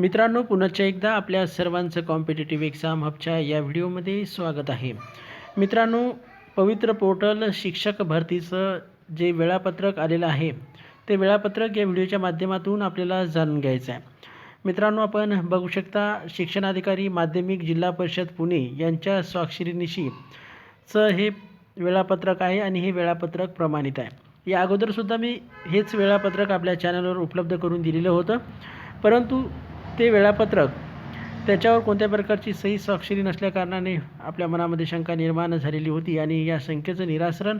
मित्रांनो पुन्हा एकदा आपल्या सर्वांचं कॉम्पिटेटिव्ह एक्झाम हबच्या या व्हिडिओमध्ये स्वागत आहे. मित्रांनो पवित्र पोर्टल शिक्षक भरतीचं जे वेळापत्रक आलेलं आहे ते वेळापत्रक या व्हिडिओच्या माध्यमातून आपल्याला जाणून घ्यायचं आहे मित्रांनो आपण बघू शकता शिक्षणाधिकारी माध्यमिक जिल्हा परिषद पुणे यांच्या स्वाक्षरीनिशी चं हे वेळापत्रक आहे आणि हे वेळापत्रक प्रमाणित आहे. या अगोदरसुद्धा मी हेच वेळापत्रक आपल्या चॅनलवर उपलब्ध करून दिलेलं होतं. परंतु ते वेळापत्रक. त्याच्यावर कोणत्या प्रकारची सही स्वाक्षरी नसल्याकारणाने आपल्या मनामध्ये शंका निर्माण झालेली होती आणि या शंकेचं निरासरण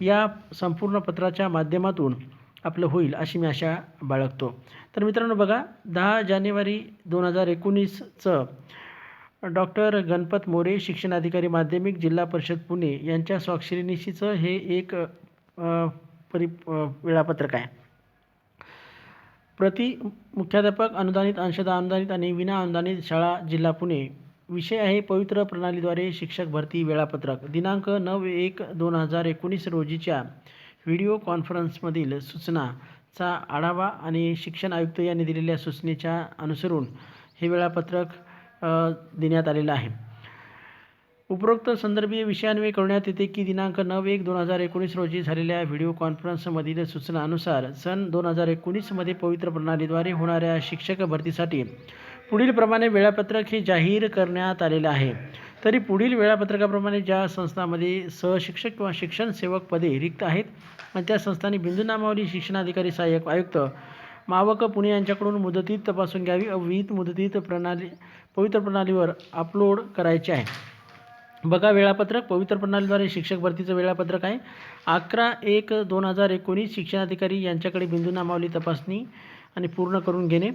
या संपूर्ण पत्राच्या माध्यमातून आपलं होईल अशी मी आशा बाळगतो. तर मित्रांनो बघा दहा जानेवारी दोन हजार एकोणीसचं डॉक्टर गणपत मोरे शिक्षणाधिकारी माध्यमिक जिल्हा परिषद पुणे यांच्या स्वाक्षरीनिशीचं हे एक परि वेळापत्रक आहे. प्रति मुख्याध्यापक अनुदानित अंशतः अनुदानित आणि विना अनुदानित शाळा जिल्हा पुणे. विषय आहे पवित्र प्रणालीद्वारे शिक्षक भरती वेळापत्रक. दिनांक नऊ एक दोन हजार एकोणीस रोजीच्या व्हिडिओ कॉन्फरन्समधील सूचनाचा आढावा आणि शिक्षण आयुक्त यांनी दिलेल्या सूचनेच्या अनुसरून हे वेळापत्रक देण्यात आलेलं आहे. उपरोक्त संदर्भीय विषयान्वये करण्यात येते की दिनांक नऊ एक दोन हजार एकोणीस रोजी झालेल्या व्हिडिओ कॉन्फरन्समधील सूचनानुसार सन दोन हजार एकोणीसमध्ये पवित्र प्रणालीद्वारे होणाऱ्या शिक्षक भरतीसाठी पुढील प्रमाणे वेळापत्रक हे जाहीर करण्यात आलेलं आहे. तरी पुढील वेळापत्रकाप्रमाणे ज्या संस्थांमध्ये सहशिक्षक किंवा शिक्षण सेवक पदे रिक्त आहेत आणि त्या संस्थांनी बिंदू नामावली शिक्षणाधिकारी सहाय्यक आयुक्त मावक पुणे यांच्याकडून मुदतीत तपासून घ्यावी व विहित मुदतीत प्रणाली पवित्र प्रणालीवर अपलोड करायचे आहे. बघा वेळापत्रक पवित्र प्रणालीद्वारे शिक्षक भरतीचं वेळापत्रक आहे. अकरा एक दोन हजार एकोणीस शिक्षणाधिकारी यांच्याकडे बिंदू नामावली तपासणी आणि पूर्ण करून घेणे.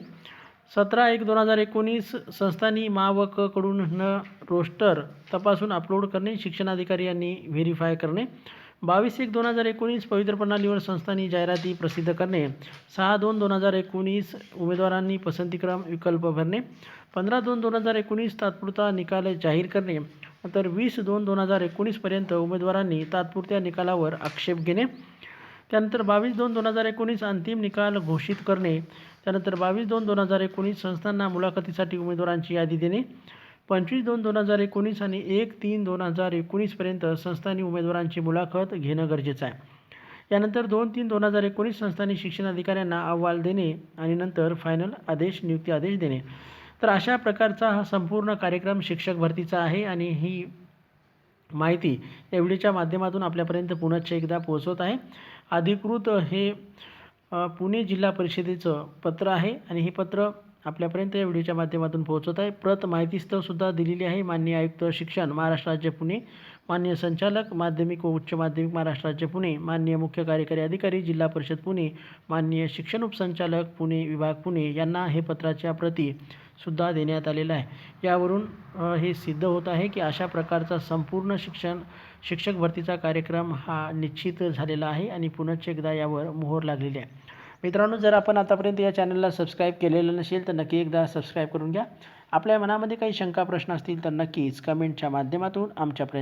सतरा एक दोन हजार एकोणीस संस्थांनी मावककडून न रोस्टर तपासून अपलोड करणे शिक्षणाधिकारी यांनी व्हेरीफाय करणे. बावीस एक दोन हजार एकोणीस पवित्र प्रणालीवर संस्थांनी जाहिराती प्रसिद्ध करणे. सहा दोन दोन हजार एकोणीस उमेदवारांनी पसंतीक्रम विकल्प भरणे. पंधरा दोन दोन हजार एकोणीस तात्पुरता निकाल जाहीर करणे. तर वीस दोन दोन हजार एकोणीसपर्यंत उमेदवारांनी तात्पुरत्या निकालावर आक्षेप घेणे त्यानंतर बावीस दोन दोन हजार एकोणीस अंतिम निकाल घोषित करणे त्यानंतर बावीस दोन दोन हजार एकोणीस संस्थांना मुलाखतीसाठी उमेदवारांची यादी देणे पंचवीस दोन दोन हजार एकोणीस आणि एक तीन दोन हजार एकोणीसपर्यंत संस्थांनी उमेदवारांची मुलाखत घेणं गरजेचं आहे. यानंतर दोन तीन दोन हजार एकोणीस संस्थांनी शिक्षण अधिकाऱ्यांना अहवाल देणे आणि नंतर फायनल आदेश नियुक्ती आदेश देणे. तर अशा प्रकारचा हा संपूर्ण कार्यक्रम शिक्षक भरतीचा आहे आणि ही माहिती एवढीच्या माध्यमातून आपल्यापर्यंत पुनश्च एकदा पोहोचवत आहे. अधिकृत हे पुणे जिल्हा परिषदेचं पत्र आहे आणि हे पत्र आपल्यापर्यंत या व्हिडिओच्या माध्यमातून पोहोचत आहे. प्रत माहितीस्तवसुद्धा दिलेली आहे माननीय आयुक्त शिक्षण महाराष्ट्र राज्य पुणे मान्य संचालक माध्यमिक व उच्च माध्यमिक महाराष्ट्र राज्य पुणे मान्य मुख्य कार्यकारी अधिकारी जिल्हा परिषद पुणे माननीय शिक्षण उपसंचालक पुणे विभाग पुणे यांना हे पत्राच्या प्रती सुद्धा देण्यात आलेलं आहे. यावरून हे सिद्ध होत आहे की अशा प्रकारचा संपूर्ण शिक्षण शिक्षक भरतीचा कार्यक्रम हा निश्चित झालेला आहे आणि पुनश्च एकदा यावर मोहर लागलेली आहे. मित्रांनो जर आपण आतापर्यंत या चॅनलला सबस्क्राईब केलेलं नसेल तर नक्की एकदा सबस्क्राईब करून घ्या. आपल्या मनामध्ये काही शंका प्रश्न असतील तर नक्कीच कमेंटच्या माध्यमातून आमच्यापर्यंत